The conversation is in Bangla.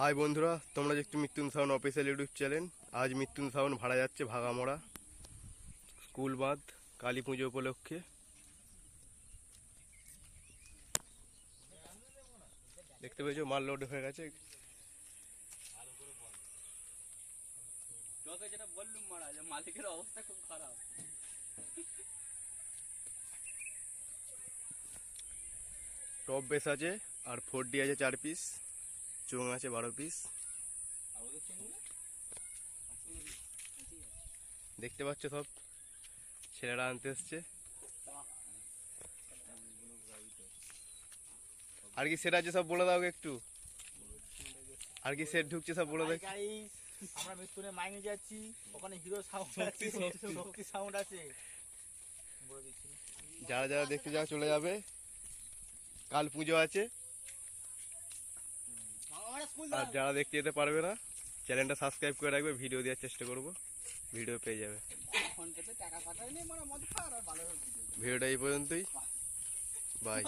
হাই বন্ধুরা তোমরা দেখছ Mrityun sound official YouTube channel. আজ মৃত্যুন সাউন্ড ভাড়া যাচ্ছে ভাগামড়া স্কুল বাঁধ কালী পুজো উপলক্ষে। দেখতে পেয়েছ মাল লোড হয়ে গেছে। যেটা বললুম মারা মালিকের অবস্থা খুব খারাপ। টপ বেস আছে আর ফোর ডি আছে চার পিস। চোং আছে বারো পিস দেখতে পাচ্ছ সব? ছেলেরা আনতে এসছে। আর কি সেট আছে সব বলে দাও একটু। আর কি সেট ঢুকছে সব বলে দেখ গাইস আমরা মৃত্যুনে মাইনে যাচ্ছি। ওখানে হিরো সাউন্ড আছে শক্তি সাউন্ড আছে। যারা যারা দেখতে যাও চলে যাবে। কাল পুজো আছে। আর যারা দেখতে যেতে পারবে না চ্যানেলটা সাবস্ক্রাইব করে রাখবে ভিডিও দেওয়ার চেষ্টা করব। ভিডিও পেয়ে যাবে। মানে ভিডিওটা এই পর্যন্তই। বাই